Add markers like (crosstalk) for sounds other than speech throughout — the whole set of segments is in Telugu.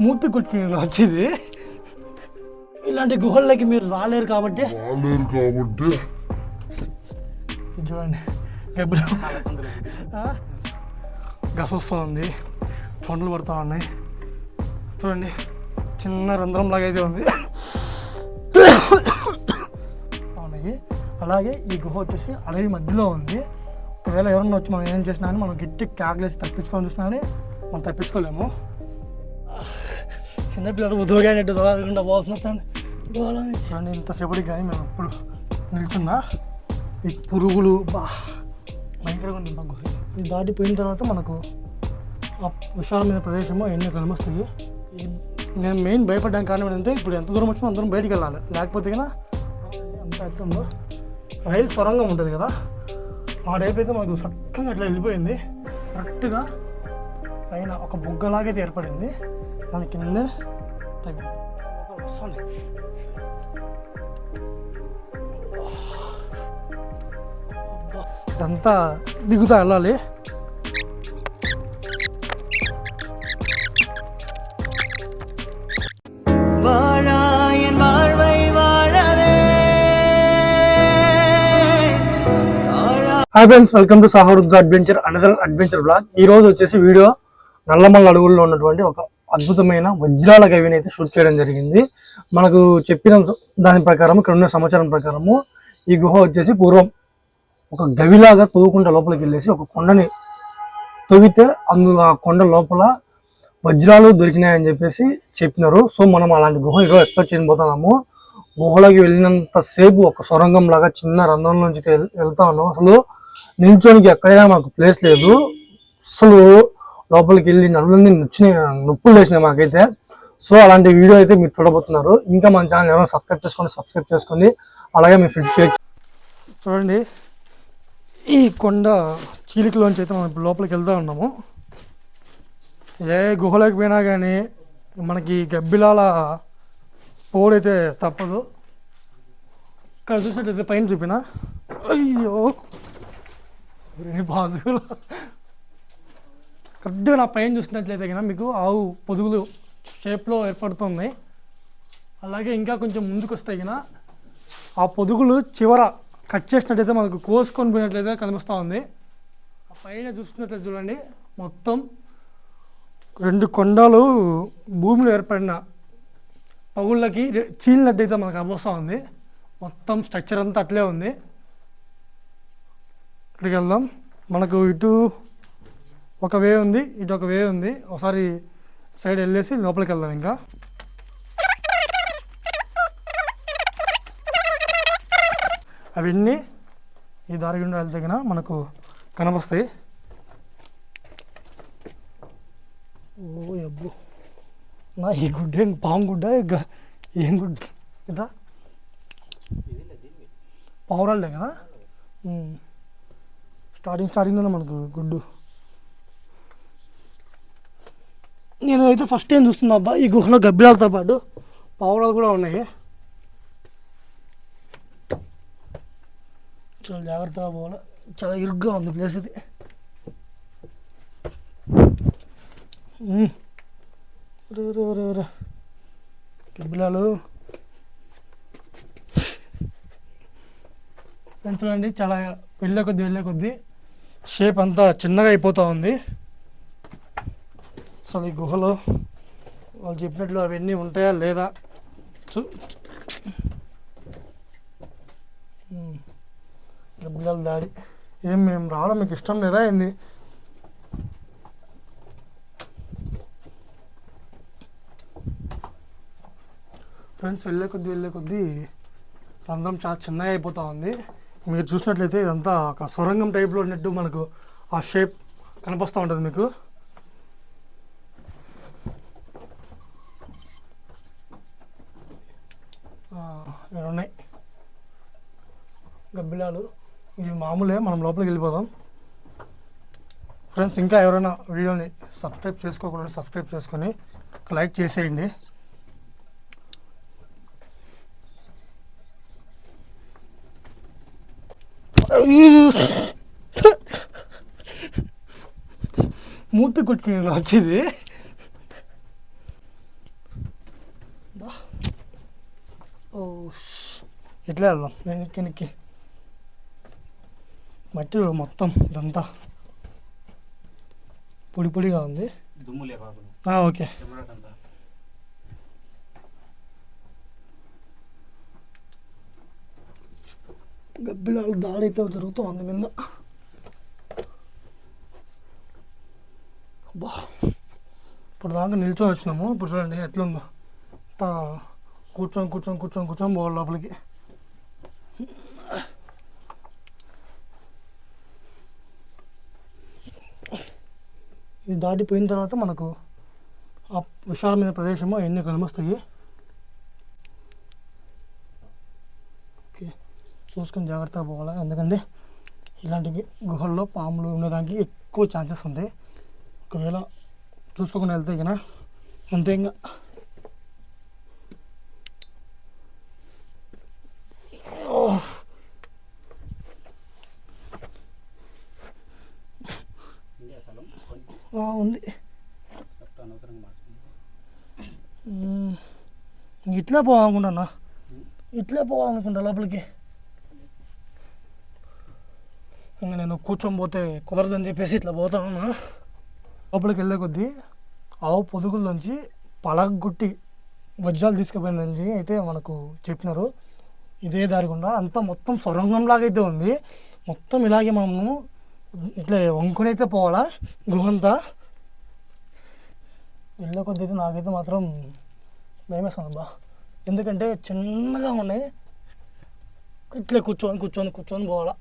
మూతి కొట్టిన వచ్చేది ఇలాంటి గుహల్లోకి మీరు రాలేరు కాబట్టి. రాలేరు కాబట్టి. చూడండి. గబ్బిలో. గస వస్తూ ఉంది చొండలు పడుతూ ఉన్నాయి. చూడండి. చిన్న రంధ్రం లాగా అయితే ఉంది. (coughs) అలాగే ఈ గుహ వచ్చేసి అడవి మధ్యలో ఉంది. ఒకవేళ ఎవరన్నా వచ్చి మనం ఏం చేసినా అని మనం గట్టి క్యాకులేసి తప్పించుకొని చూసినా అని మనం తప్పించుకోలేము. చిన్నపిల్లలు ఉదోగానట్టు దొరకకుండా పోతున్నా చూడండి ఇంతసేపటికి కానీ మేము ఎప్పుడు నిల్చున్నా. ఈ పురుగులు బా భయంకరంగా ఉంది బగ్గు ఇది దాటిపోయిన తర్వాత మనకు ఆ విశాలమైన ప్రదేశము ఎన్నో కనిపిస్తాయి నేను మెయిన్ భయపడ్డానికి కారణం ఏంటంటే ఇప్పుడు ఎంత దూరం వచ్చినా అందరం బయటికి వెళ్ళాలి. లేకపోతే కన్నా ఎంత ఎత్తుందో రైలు సొరంగం ఉంటుంది కదా. ఆ టైప్ అయితే మనకు చక్కగా అట్లా వెళ్ళిపోయింది. కరెక్ట్గా పైన ఒక బొగ్గలాగైతే ఏర్పడింది. దాని కింద తగ్గి వస్తుంది. ఇదంతా దిగుతా వెళ్ళాలి. హాయ్ ఫ్రెండ్స్ వెల్కమ్ టు సాహరుద్ద అడ్వెంచర్ అనదర్ అడ్వెంచర్ బ్లాగ్ ఈ రోజు వచ్చేసి వీడియో నల్లమల్ల అడవుల్లో ఉన్నటువంటి ఒక అద్భుతమైన వజ్రాల గవిని అయితే షూట్ చేయడం జరిగింది. మనకు చెప్పిన దాని ప్రకారం ఇక్కడ ఉన్న సమాచారం ప్రకారము ఈ గుహ వచ్చేసి పూర్వం ఒక గవిలాగా తవ్వుకుంటే లోపలికి వెళ్ళేసి ఒక కొండని తవ్వితే అందులో ఆ కొండ లోపల వజ్రాలు దొరికినాయని చెప్పేసి చెప్పినారు. సో మనం అలాంటి గుహ ఈరోజు ఎక్స్పెక్ట్ చేయబోతున్నాము గుహలోకి వెళ్ళినంతసేపు ఒక సొరంగం లాగా చిన్న రంధ్రం నుంచి వెళ్తా ఉన్నాం అసలు నిల్చోనికి ఎక్కడైనా మాకు ప్లేస్ లేదు. అసలు లోపలికి వెళ్ళి నడులన్నీ నొచ్చినాయి నొప్పులు లేచినాయి మాకైతే. సో అలాంటి వీడియో అయితే మీరు చూడబోతున్నారు. ఇంకా మన ఛానల్ ఎవరైనా సబ్స్క్రైబ్ చేసుకోండి సబ్స్క్రైబ్ చేసుకోండి. అలాగే మీ ఫ్రెండ్స్ షేర్ చూడండి. ఈ కొండ చీలికలోంచి అయితే మనం ఇప్పుడు లోపలికి వెళ్తూ ఉన్నాము. ఏ గుహలోకి పోయినా కానీ మనకి గబ్బిలాల పోడైతే తప్పదు. ఇక్కడ చూసినట్టయితే పైన చూపినా. అయ్యో! ఊరిని బాజులు కరెక్ట్గా నా పైన చూసినట్లయితే కనుక మీకు ఆవు పొదుగులు షేప్లో ఏర్పడుతుంది. అలాగే ఇంకా కొంచెం ముందుకు వస్తే కనుక ఆ పొదుగులు చివర కట్ చేసినట్లయితే మనకు కోసుకొని పోయినట్లయితే కనిపిస్తూ ఉంది. ఆ పైన చూసుకున్నట్లయితే చూడండి మొత్తం రెండు కొండలు భూమిలో ఏర్పడిన పగుళ్ళకి చీలినట్టు చీలినట్టయితే మనకు అనిపిస్తూ ఉంది. మొత్తం స్ట్రక్చర్ అంతా అట్లే ఉంది. ఇక్కడికి వెళ్దాం. మనకు ఇటు ఒక వే ఉంది ఇటు ఒక వే ఉంది. ఒకసారి సైడ్ వెళ్ళేసి లోపలికి వెళ్దాం ఇంకా. అవన్నీ ఈ దారి గుండా వెళ్తే మనకు కనిపిస్తాయి. ఓ అబ్బో. నా ఈ గుడ్డ ఏం పాము గుడ్డ? ఏం గుడ్డ? ఏంట్రా? పావురాళ్ళే కదా? స్టార్టింగ్ స్టార్టింగ్ మనకు గుడ్డు. నేను అయితే ఫస్ట్ టైం చూస్తున్నా అబ్బా. ఈ గుహలో గబ్బిలాలతో పాటు పావులాలు కూడా ఉన్నాయి. చాలా జాగ్రత్తగా పోవాలి. చాలా ఇరుగ్గా ఉంది ప్లేస్ ఇది. గబ్బిలాలు. ఫ్రెండ్స్ చాలా వెళ్ళే కొద్దీ వెళ్ళే కొద్దీ. షేప్ అంతా చిన్నగా అయిపోతూ ఉంది. అసలు ఈ గుహలో వాళ్ళు చెప్పినట్లు అవన్నీ ఉంటాయా లేదా? చూ ఉమ్. దాడి. ఏం మేము రావడం మీకు ఇష్టం లేదా ఏంది? ఫ్రెండ్స్ వెళ్ళే కొద్దీ వెళ్ళే కొద్దీ రంధ్రం చాలా చిన్నగా అయిపోతూ ఉంది. మీరు చూసినట్లయితే ఇదంతా ఒక సొరంగం టైప్లో ఉన్నట్టు మనకు ఆ షేప్ కనిపిస్తూ ఉంటుంది మీకు. ఇక్కడ ఉన్నాయి. గబ్బిలాలు. ఇవి మామూలే మనం లోపలికి వెళ్ళిపోదాం. ఫ్రెండ్స్ ఇంకా ఎవరైనా వీడియోని సబ్స్క్రైబ్ చేసుకోకుండా సబ్స్క్రైబ్ చేసుకొని లైక్ చేసేయండి. మూతి కుట్టి వచ్చేది. ఓ. ఎట్లా వెళ్దాం? వెనక్కి వెనక్కి. మట్టి మొత్తం ఇదంతా పొడి పొడిగా ఉంది. ఓకే. గబ్బిలాలు దాడి అయితే జరుగుతూ ఉంది మీద. అబ్బా ఇప్పుడు దాకా నిల్చొని వచ్చినాము. ఇప్పుడు చూడండి ఎట్లుందో. అంతా కూర్చొని కూర్చొని కూర్చొని కూర్చొని పోవాలి లోపలికి. ఇది దాటిపోయిన తర్వాత మనకు ఆ విశాలమైన ప్రదేశము అవన్నీ కనిపిస్తాయి ఓకే చూసుకుని జాగ్రత్తగా పోవాలి. ఎందుకంటే ఇలాంటి గుహల్లో పాములు ఉండడానికి ఎక్కువ ఛాన్సెస్ ఉంటాయి. ఒకవేళ చూసుకోకుండా వెళ్తే కన్నా అంతే ఇంకా ఉంది. అసలు కొంచెం ఆ, ఇట్లే పోవాలనుకుంటున్నా. ఇట్లే పోవాలనుకుంటా లోపలికి. ఇంకా నేను కూర్చొని పోతే కుదరదని చెప్పేసి ఇట్లా పోతా ఉన్నా. లోపలికి వెళ్ళే కొద్దీ ఆవు పొదుగుల్లోంచి పలగొట్టి వజ్రాలు తీసుకుపోయినని అయితే మనకు చెప్పినారు. ఇదే దారి గుండా అంతా మొత్తం సొరంగంలాగా అయితే ఉంది. మొత్తం ఇలాగే మనము ఇట్లా వంకుని అయితే పోవాలా గుహంతా. వెళ్ళే కొద్ది అయితే నాకైతే మాత్రం భయమేస్తుంది బా ఎందుకంటే చిన్నగా ఉన్నాయి. ఇట్లే కూర్చొని కూర్చొని కూర్చొని పోవాలా.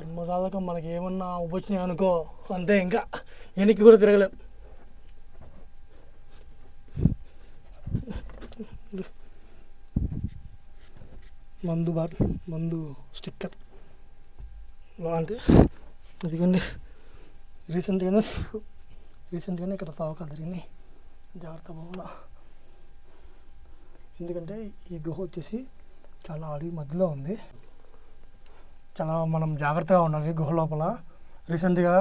కర్మజాలకం మనకి ఏమన్నా వచ్చినాయి అనుకో అంతే ఇంకా. వెనక్కి కూడా తిరగలేం. మందు బాట్ మందు స్టిక్కర్. అంటే ఇదిగోండి. రీసెంట్గానే రీసెంట్గానే ఇక్కడ తవ్వకాలు జరిగినాయి జాగ్రత్త పోవాలా ఎందుకంటే ఈ గుహ వచ్చేసి చాలా అడవి మధ్యలో ఉంది. చాలా మనం జాగ్రత్తగా ఉండాలి గుహ లోపల. రీసెంట్గా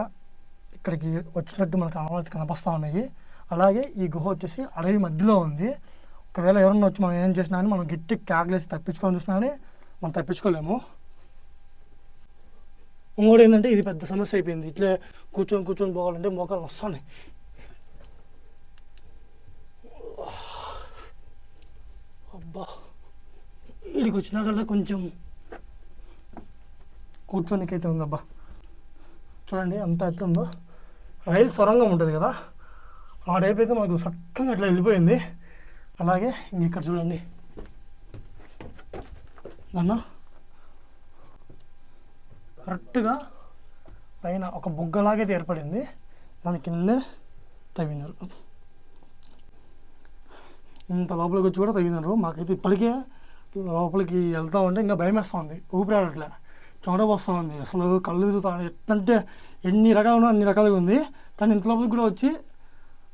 ఇక్కడికి వచ్చినట్టు మనకు అనుమతి కనిపిస్తూ ఉన్నాయి. అలాగే ఈ గుహ వచ్చేసి అడవి మధ్యలో ఉంది. ఒకవేళ ఎవరన్నా వచ్చి మనం ఏం చేసినా మనం గట్టి క్యాగ్లేసి తప్పించుకొని చూసినా కానీ మనం తప్పించుకోలేము. ఇంకోటి ఏంటంటే ఇది పెద్ద సమస్య అయిపోయింది. ఇట్లే కూర్చొని కూర్చొని పోవాలంటే మోకాలు వస్తున్నాయి అబ్బా. ఇడికి వచ్చినాకల్లా కొంచెం కూర్చోనికైతే ఉందబ్బా. చూడండి అంత ఎట్లుందో. రైలు సొరంగం ఉంటుంది కదా. ఆ టైప్ అయితే మాకు చక్కగా అట్లా వెళ్ళిపోయింది. అలాగే ఇంక ఇక్కడ చూడండి. మొన్న కరెక్ట్గా పైన ఒక బుగ్గలాగైతే ఏర్పడింది. దాని కిందే తవ్వినారు. ఇంత లోపలికి వచ్చి కూడా తగినారు మాకైతే ఇప్పటికే లోపలికి వెళ్తా ఉంటే ఇంకా భయం వేస్తూ ఉంది. ఊపిరాడట్లే. చూడబోస్తా ఉంది. అసలు కళ్ళు తిరుగుతా ఎట్లంటే ఎన్ని రకాలు ఉన్నా అన్ని రకాలుగా ఉంది. కానీ ఇంత లోపలికి కూడా వచ్చి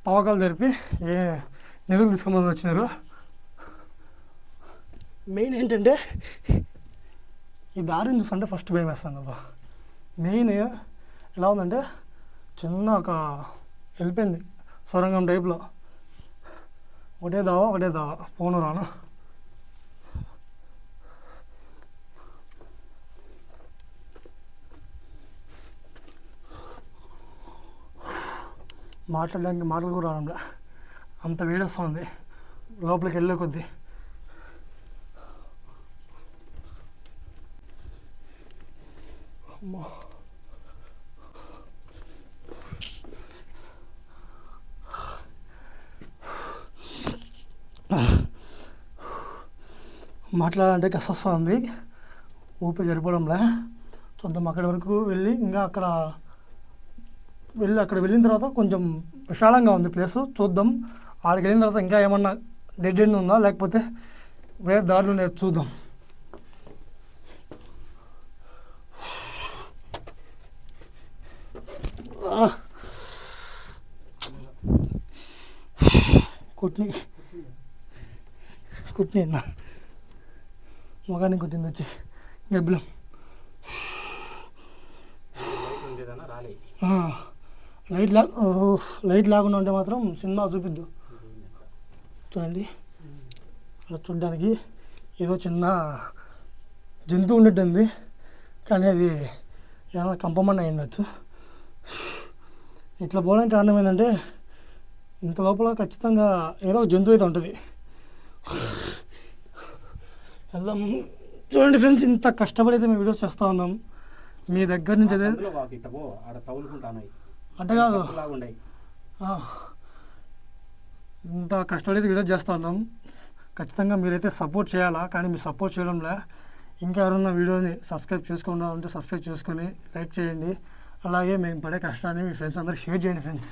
పవకాలు జరిపి ఏ నిధులు తీసుకోమని వచ్చినారు. మెయిన్ ఏంటంటే ఈ దారిని చూస్తుంటే ఫస్ట్ భయం వేస్తాను అబ్బా. మెయిన్ ఎలా ఉందంటే చిన్న ఒక వెళ్ళిపోయింది సొరంగం టైప్లో. ఒకటే దావా ఒకటే దావా పోను రాను. మాట్లాడడానికి మాటలు కూడా రావడంలే. అంత వేడొస్తుంది. లోపలికి వెళ్ళే కొద్దీ. అమ్మా. మాట్లాడాలంటే కష్టం ఉంది ఊపిరి సరిపోవడంలే. చూద్దాం అక్కడి వరకు వెళ్ళి ఇంకా అక్కడ వెళ్ళి అక్కడ వెళ్ళిన తర్వాత కొంచెం విశాలంగా ఉంది ప్లేస్. చూద్దాం. ఆడికి వెళ్ళిన తర్వాత ఇంకా ఏమన్నా డెడ్ ఎండ్ ఉందా? లేకపోతే వేరే దారులు ఉన్నాయో చూద్దాం. కుట్ని. కుట్ని ముఖానికి కుట్టింది వచ్చి. గబ్బిలం. లైట్ లా లైట్ లేకుండా ఉంటే మాత్రం సినిమా చూపిద్దు. చూడండి. అలా చూడడానికి ఏదో చిన్న జంతువు ఉన్నట్టుంది. కానీ అది ఏమైనా కంపమన్న అయి ఉండొచ్చు. ఇట్లా పోవడానికి కారణం ఏంటంటే ఇంత లోపల ఖచ్చితంగా ఏదో ఒక జంతువు అయితే ఉంటుంది. వెళ్దాం. చూడండి ఫ్రెండ్స్ ఇంత కష్టపడి అయితే మేము వీడియోస్ చేస్తూ ఉన్నాం. మీ దగ్గర నుంచి అయితే అంటే కాదు. ఇంత కష్టపడి వీడియో చేస్తా ఉన్నాం. ఖచ్చితంగా మీరైతే సపోర్ట్ చేయాలా? కానీ మీరు సపోర్ట్ చేయడంలే. ఇంకా ఎవరన్నా వీడియోని సబ్స్క్రైబ్ చేసుకోవాలంటే సబ్స్క్రైబ్ చేసుకొని లైక్ చేయండి. అలాగే మేము పడే కష్టాన్ని మీ ఫ్రెండ్స్ అందరికి షేర్ చేయండి ఫ్రెండ్స్.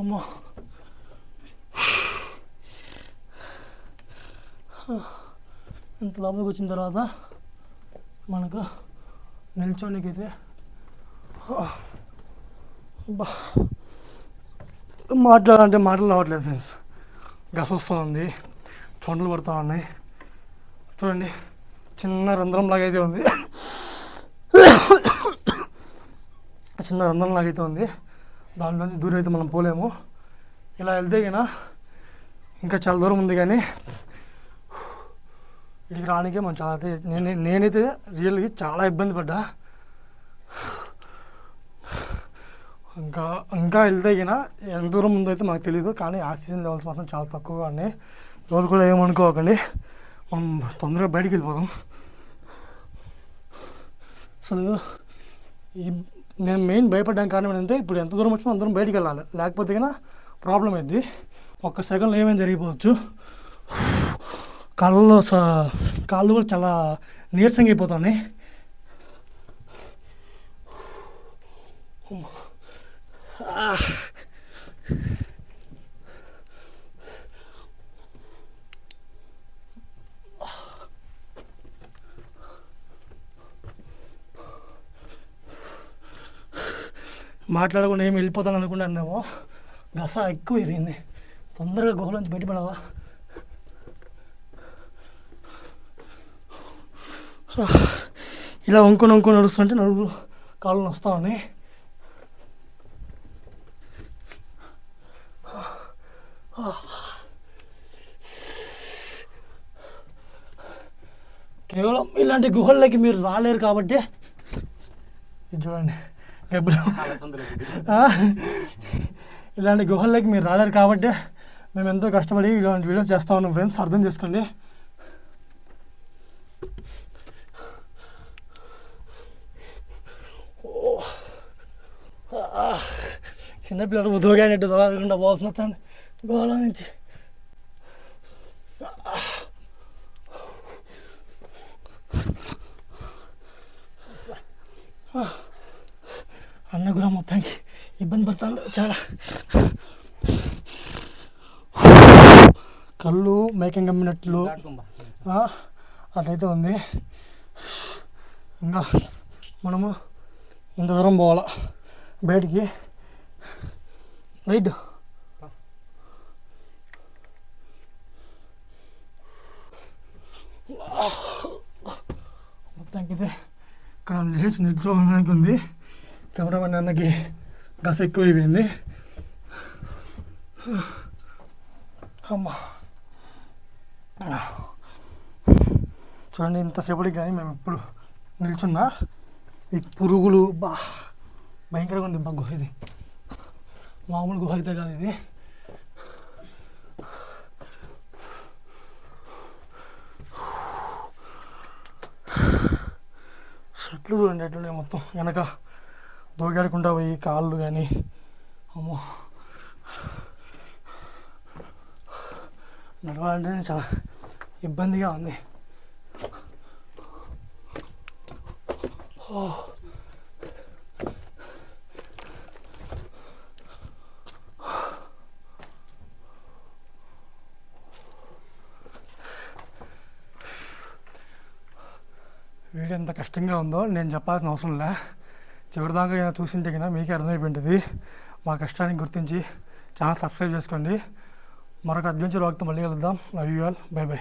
అమ్మో. ఇంత లోపలికి వచ్చిన తర్వాత మనకు నిల్చోనికైతే బా. మాట్లాడాలంటే మాటలు రావట్లేదు ఫ్రెండ్స్. గస వస్తుంది ఉంది చొండలు పడుతూ ఉన్నాయి. చూడండి చిన్న రంధ్రం లాగైతే ఉంది. చిన్న రంధ్రం లాగైతే ఉంది. దానిలోంచి దూరం అయితే మనం పోలేము. ఇలా వెళ్తే గిన ఇంకా చాలా దూరం ఉంది కానీ ఇక్కడికి రానికే మనం చాలా నేను నేనైతే రియల్గా చాలా ఇబ్బంది పడ్డా. ఇంకా ఇంకా వెళ్తే గిన ఎంత దూరం ఉందో అయితే మాకు తెలియదు కానీ ఆక్సిజన్ లెవెల్స్ మాత్రం చాలా తక్కువగా ఉన్నాయి. రోజు కూడా ఏమనుకోకండి. మనం తొందరగా బయటికి వెళ్ళిపోదాం. అసలు ఈ నేను మెయిన్ భయపడ్డానికి కారణం ఏంటంటే ఇప్పుడు ఎంత దూరం వచ్చినా అందరం బయటికి వెళ్ళాలి. లేకపోతే కన్నా ప్రాబ్లం అయింది ఒక్క సెకండ్లో ఏమైనా జరిగిపోవచ్చు. కాళ్ళలో స కాళ్ళు కూడా చాలా నీరసంగా అయిపోతున్నాయి. మాట్లాడకుండా ఏమి వెళ్ళిపోతాను అనుకున్నానేమో గస ఎక్కువ ఎరిగింది తొందరగా గుహలోంచి బయటపడాలా? ఇలా వంకొని వంకొని నడుస్తుంటే నడుపు కాళ్ళు వస్తా ఉన్నాయి. కేవలం ఇలాంటి గుహల్లోకి మీరు రాలేరు కాబట్టి ఇది చూడండి. ఇలాంటి గుహల్లోకి మీరు రాలేరు కాబట్టి మేము ఎంతో కష్టపడి ఇలాంటి వీడియోస్ చేస్తా ఉన్నాం ఫ్రెండ్స్ అర్థం చేసుకోండి ఓ. ఆ. చిన్నపిల్లలు ఉదోగానట్టు తగలకుండా పోవాల్సిన వచ్చింది గోళ నుంచి. అన్న కూడా మొత్తానికి ఇబ్బంది పడతాడు చాలా. కళ్ళు మేకం కమ్మినట్లు. అట్లయితే ఉంది. ఇంకా మనము ఇంత దూరం పోవాలా? బయటికి. రైట్. మొత్తానికి అయితే ఇక్కడ లేచి నిల్చోవడానికి ఉంది కెమెరామెన్ అన్నకి గస ఎక్కువ అయిపోయింది అమ్మా. చూడండి ఇంతసేపటికి కానీ మేము ఎప్పుడు నిల్చున్నా. ఈ పురుగులు బా. భయంకరంగా ఉంది బా గుహ ఇది. మామూలు గుహ అయితే కాదు ఇది. చెట్లు చూడండి ఎట్లున్నాయి మొత్తం. వెనక దోగాడకుండా పోయి కాళ్ళు కానీ అమ్మో. నడవాలంటే చాలా ఇబ్బందిగా ఉంది. ఓ. వీడియో ఎంత కష్టంగా ఉందో నేను చెప్పాల్సిన అవసరం లే. చివరిదాకా అయినా చూసింటే కదా మీకే అర్థమైపోయింటుంది. మా కష్టాన్ని గుర్తించి ఛానల్ సబ్స్క్రైబ్ చేసుకోండి. మరొక అడ్వెంచర్ వాక్తో మళ్ళీ కలుద్దాం. Love you all bye bye